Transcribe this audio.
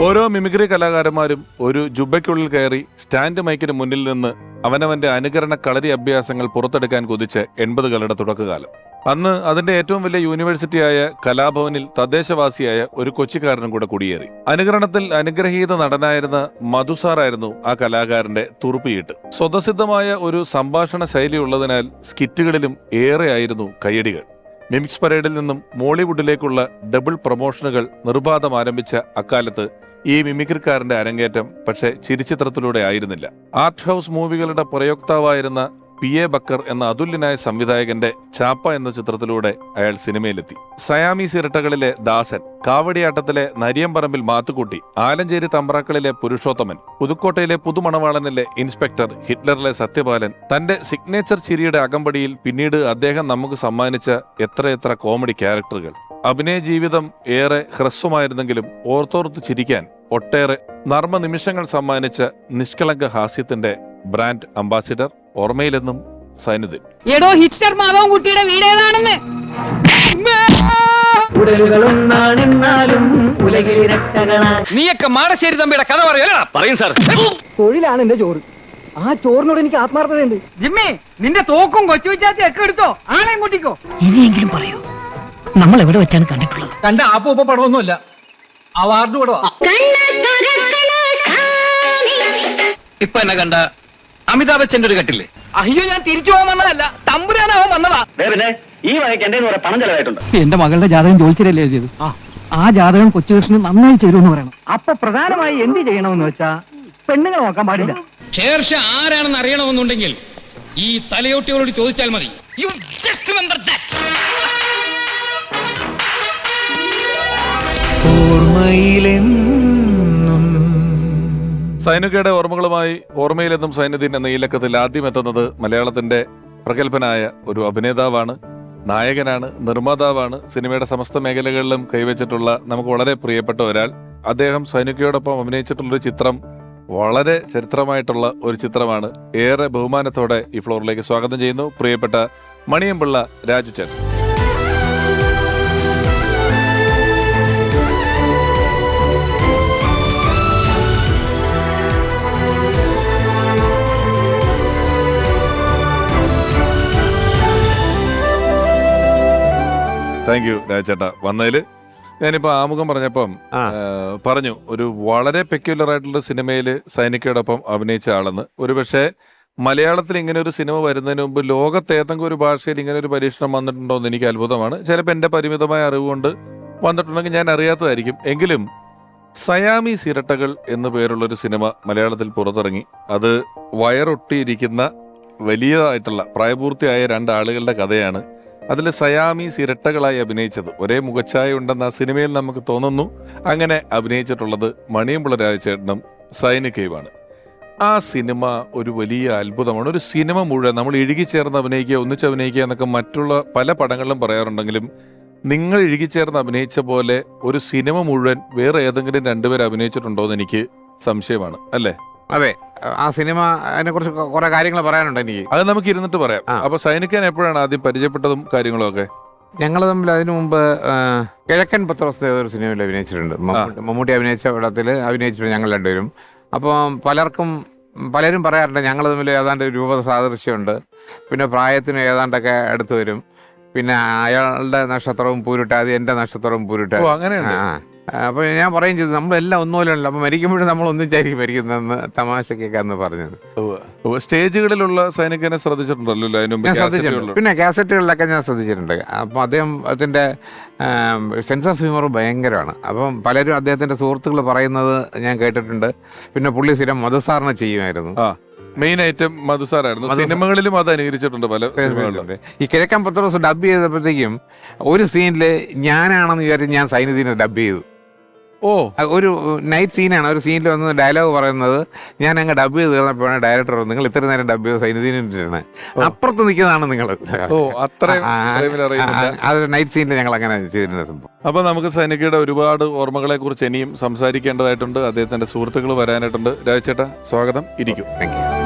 ഓരോ മിമിക്രി കലാകാരന്മാരും ഒരു ജുബയ്ക്കുള്ളിൽ കയറി സ്റ്റാൻഡ് മൈക്കിന് മുന്നിൽ നിന്ന് അവനവന്റെ അനുകരണ കളരി അഭ്യാസങ്ങൾ പുറത്തെടുക്കാൻ കുതിച്ച് എൺപതുകളുടെ തുടക്കകാലം. അന്ന് അതിന്റെ ഏറ്റവും വലിയ യൂണിവേഴ്സിറ്റിയായ കലാഭവനിൽ തദ്ദേശവാസിയായ ഒരു കൊച്ചിക്കാരനും കൂടെ കുടിയേറി. അനുകരണത്തിൽ അനുഗ്രഹീത നടനായിരുന്ന മധുസാറായിരുന്നു ആ കലാകാരന്റെ തുറുപ്പിയിട്ട് സ്വതസിദ്ധമായ ഒരു സംഭാഷണ ശൈലി ഉള്ളതിനാൽ സ്കിറ്റുകളിലും ഏറെയായിരുന്നു കയ്യടികൾ. മിമിക്സ് പരേഡിൽ നിന്നും മോളിവുഡിലേക്കുള്ള ഡബിൾ പ്രൊമോഷനുകൾ നിർബാധം ആരംഭിച്ച അക്കാലത്ത് ഈ മിമിക്രിക്കാരന്റെ അരങ്ങേറ്റം പക്ഷേ ചിരിച്ചിത്രത്തിലൂടെ ആയിരുന്നില്ല. ആർട്ട് ഹൗസ് മൂവികളുടെ പ്രയോക്താവായിരുന്ന പി എ ബക്കർ എന്ന അതുല്യനായ സംവിധായകന്റെ ചാപ്പ എന്ന ചിത്രത്തിലൂടെ അയാൾ സിനിമയിലെത്തി. സയാമീസ് ഇരട്ടകളിലെ ദാസൻ കാവടിയാട്ടത്തിലെ നരിയമ്പറമ്പിൽ മാത്തുക്കുട്ടി ആലഞ്ചേരി തമ്പ്രാക്കളിലെ പുരുഷോത്തമൻ പുതുക്കോട്ടയിലെ പുതുമണവാളനിലെ ഇൻസ്പെക്ടർ ഹിറ്റ്ലറിലെ സത്യപാലൻ തന്റെ സിഗ്നേച്ചർ ചിരിയുടെ അകമ്പടിയിൽ പിന്നീട് അദ്ദേഹം നമുക്ക് സമ്മാനിച്ച എത്രയെത്ര കോമഡി ക്യാരക്ടറുകൾ. അഭിനയ ജീവിതം ഏറെ ഹ്രസ്വമായിരുന്നെങ്കിലും ഓർത്തോർത്ത് ചിരിക്കാൻ ഒട്ടേറെ നർമ്മ നിമിഷങ്ങൾ സമ്മാനിച്ച നിഷ്കളങ്ക ഹാസ്യത്തിന്റെ ബ്രാൻഡ് അംബാസിഡർ ഓർമ്മയിലെന്നും സൈനുദ്ദീൻ. എടോ ഹിറ്റർ മാധവൻ കുട്ടിയുടെ വീട് ഏതാണെന്ന്? ഉടലുകളൊന്നാണെന്നാലും ഉലകിൽ രക്തകളാണ് നീയൊക്കെ മാടശ്ശേരി തമ്പിയുടെ കഥ പറയല പറയും സാർ. തൊഴിലാണ് എന്റെ ചോറ്. ആ ചോറിനോട് എനിക്ക് ആത്മാർത്ഥതയുണ്ട്. ജിമ്മി നിന്റെ തോക്കും കൊച്ചു വിച്ചാത്തി ഒക്കെ എടുത്തോ? ആളെയും കൂട്ടിക്കോ. ഇനിയെങ്കിലും പറയൂ. നമ്മൾ എവിടെ വെച്ചാണ് കണ്ടിട്ടുള്ളത്? കണ്ട ആപ്പ് ഉപ്പ പടമൊന്നുമല്ല അവാർഡ് ഇപ്പൊ എന്നെ കണ്ട അമിതാഭ് ബച്ചന്റെ ഒരു കട്ടില്ലേ? അയ്യോ ഞാൻ തിരിച്ചു പോകാൻ വന്നതല്ല. തമ്പുരാനാവാൻ വന്നതാ. പിന്നെ ഈ വഴിക്ക് എന്റെ പണം ചെലവായിട്ടുണ്ട്. എന്റെ മകളുടെ ജാതകം ജോലിച്ചിരല്ലേ എഴുതിയത്? ആ. ജാതകം കൊച്ചുകൃഷ്ണന് നന്നായി ചേരുമെന്ന് പറയണം. അപ്പൊ പ്രധാനമായി എന്ത് ചെയ്യണമെന്ന് വെച്ചാ പെണ്ണുങ്ങൾ നോക്കാൻ പാടില്ല. ശേർഷ ആരാണെന്ന് അറിയണമെന്നുണ്ടെങ്കിൽ ഈ തലയോട്ടികളോട് ചോദിച്ചാൽ മതി. യു ജസ്റ്റ് റിമെമ്പർ ദാറ്റ് സൈനികയുടെ ഓർമ്മകളുമായി ഓർമ്മയിലെന്നും സൈനുദ്ദീൻ എന്ന ഈ ലക്കത്തിൽ ആദ്യം എത്തുന്നത് മലയാളത്തിന്റെ പ്രഗത്ഭനായ ഒരു അഭിനേതാവാണ് നായകനാണ് നിർമ്മാതാവാണ്. സിനിമയുടെ സമസ്ത മേഖലകളിലും കൈവച്ചിട്ടുള്ള നമുക്ക് വളരെ പ്രിയപ്പെട്ട ഒരാൾ. അദ്ദേഹം സൈനികയോടൊപ്പം അഭിനയിച്ചിട്ടുള്ള ഒരു ചിത്രം വളരെ ചരിത്രമായിട്ടുള്ള ഒരു ചിത്രമാണ്. ഏറെ ബഹുമാനത്തോടെ ഈ ഫ്ലോറിലേക്ക് സ്വാഗതം ചെയ്യുന്നു. പ്രിയപ്പെട്ട മണിയമ്പിള്ള രാജു താങ്ക് യു രാജേട്ടാ. വന്നതിൽ ഞാനിപ്പോൾ ആമുഖം പറഞ്ഞപ്പം പറഞ്ഞു ഒരു വളരെ പെക്യുലർ ആയിട്ടുള്ള സിനിമയിൽ സൈനികയോടൊപ്പം അഭിനയിച്ച ആളെന്ന്. ഒരുപക്ഷെ മലയാളത്തിൽ ഇങ്ങനെ ഒരു സിനിമ വരുന്നതിന് മുമ്പ് ലോകത്തേതെങ്കിലും ഒരു ഭാഷയിൽ ഇങ്ങനെ ഒരു പരീക്ഷണം വന്നിട്ടുണ്ടോ എന്ന് എനിക്ക് അത്ഭുതമാണ്. ചിലപ്പോൾ എന്റെ പരിമിതമായ അറിവുകൊണ്ട് വന്നിട്ടുണ്ടെങ്കിൽ ഞാൻ അറിയാത്തതായിരിക്കും. എങ്കിലും സയാമി സിരട്ടകൾ എന്നു പേരുള്ളൊരു സിനിമ മലയാളത്തിൽ പുറത്തിറങ്ങി. അത് വയറൊട്ടിയിരിക്കുന്ന വലിയതായിട്ടുള്ള പ്രായപൂർത്തിയായ രണ്ടാളുകളുടെ കഥയാണ് അതിൽ സയാമീസ് ഇരട്ടകളായി അഭിനയിച്ചത്. ഒരേ മുഖച്ഛായ ഉണ്ടെന്ന് ആ സിനിമയിൽ നമുക്ക് തോന്നുന്നു. അങ്ങനെ അഭിനയിച്ചിട്ടുള്ളത് മണിയമ്പിള്ള രാജചേട്ടനും സൈനികയുമാണ് ആ സിനിമ ഒരു വലിയ അത്ഭുതമാണ്. ഒരു സിനിമ മുഴുവൻ നമ്മൾ ഇഴുകിച്ചേർന്ന് അഭിനയിക്കുക ഒന്നിച്ച് അഭിനയിക്കുക എന്നൊക്കെ മറ്റുള്ള പല പടങ്ങളിലും പറയാറുണ്ടെങ്കിലും നിങ്ങൾ ഇഴുകിച്ചേർന്ന് അഭിനയിച്ച പോലെ ഒരു സിനിമ മുഴുവൻ വേറെ ഏതെങ്കിലും രണ്ടുപേർ അഭിനയിച്ചിട്ടുണ്ടോ എന്ന് എനിക്ക് സംശയമാണ്. അല്ലേ? അതെ. ആ സിനിമ അതിനെ കുറിച്ച് കുറെ കാര്യങ്ങൾ പറയാനുണ്ട് എനിക്ക്. അത് നമുക്ക് ഇരുന്നിട്ട് പറയാം. അപ്പൊ സൈനികൻ എപ്പോഴാണ് ആദ്യം പരിചയപ്പെട്ടതും കാര്യങ്ങളും ഒക്കെ? ഞങ്ങൾ തമ്മിൽ അതിനു മുമ്പ് കിഴക്കൻ പത്രോസ് ഒരു സിനിമയിൽ അഭിനയിച്ചിട്ടുണ്ട്. മമ്മൂട്ടി- അഭിനയിച്ച പടത്തിൽ അഭിനയിച്ചിട്ടുണ്ട് ഞങ്ങൾ രണ്ടുപേരും. അപ്പോൾ പലർക്കും പലരും പറയാറുണ്ട് ഞങ്ങൾ തമ്മിൽ ഏതാണ്ട് രൂപ സാദൃശ്യമുണ്ട്. പിന്നെ പ്രായത്തിന് ഏതാണ്ടൊക്കെ അടുത്ത് വരും. പിന്നെ അയാളുടെ നക്ഷത്രവും പൂരിട്ടാതി എന്റെ നക്ഷത്രവും പൂരിട്ടാതി അങ്ങനെയാണ് ആ. അപ്പോൾ ഞാൻ പറയും ചെയ്തു നമ്മളെല്ലാം ഒന്നുമല്ലല്ലോ അപ്പോൾ മരിക്കുമ്പോഴും നമ്മൾ ഒന്നും ഒന്നിച്ചായിരിക്കും മരിക്കുന്നതെന്ന് തമാശക്കൊക്കെ അന്ന് പറഞ്ഞത്. സ്റ്റേജുകളിലുള്ള സൈനികനെ ശ്രദ്ധിച്ചിട്ടുണ്ടല്ലോ ഞാൻ ശ്രദ്ധിച്ചിട്ടുണ്ട്. പിന്നെ കാസറ്റുകളിലൊക്കെ ഞാൻ ശ്രദ്ധിച്ചിട്ടുണ്ട്. അപ്പം അദ്ദേഹം അതിന്റെ സെൻസ് ഓഫ് ഹ്യൂമർ ഭയങ്കരമാണ്. അപ്പം പലരും അദ്ദേഹത്തിന്റെ സുഹൃത്തുക്കൾ പറയുന്നത് ഞാൻ കേട്ടിട്ടുണ്ട്. പിന്നെ പുള്ളി സ്ഥിരം മധുസാറിനെ ചെയ്യുമായിരുന്നു. മെയിൻ ഐറ്റം മധുസാറായിരുന്നു. സിനിമകളിലും അത് അനുകരിച്ചിട്ടുണ്ട് പല സിനിമകളിലും. ഈ കിഴക്കൻ പത്രോസ് ഡബ് ചെയ്തപ്പോഴത്തേക്കും ഒരു സീനിൽ ഞാനാണെന്ന് വിചാരിച്ച് ഞാൻ സൈനിധീനെ ഡബ് ചെയ്തു. ഓ. ഒരു നൈറ്റ് സീനാണ് ഒരു സീനിൽ വന്ന് ഡയലോഗ് പറയുന്നത്. ഞാൻ അങ്ങ് ഡബ് ചെയ്ത് തീർന്നപ്പോഴാണ് ഡയറക്ടർ നിങ്ങൾ ഇത്ര നേരം ഡബ് ചെയ്ത് സൈനിധീനാണ് അപ്പുറത്ത് നിൽക്കുന്നതാണ് നിങ്ങൾ. ഓ അത്രയും അതൊരു നൈറ്റ് സീനിൽ ഞങ്ങൾ അങ്ങനെ ചെയ്തിട്ടുണ്ട് സംഭവം. അപ്പൊ നമുക്ക് സൈനികയുടെ ഒരുപാട് ഓർമ്മകളെ കുറിച്ച് ഇനിയും സംസാരിക്കേണ്ടതായിട്ടുണ്ട്. അദ്ദേഹത്തിന്റെ സുഹൃത്തുക്കൾ വരാനായിട്ടുണ്ട്. രാജേട്ട സ്വാഗതം. ഇരിക്കും. Thank you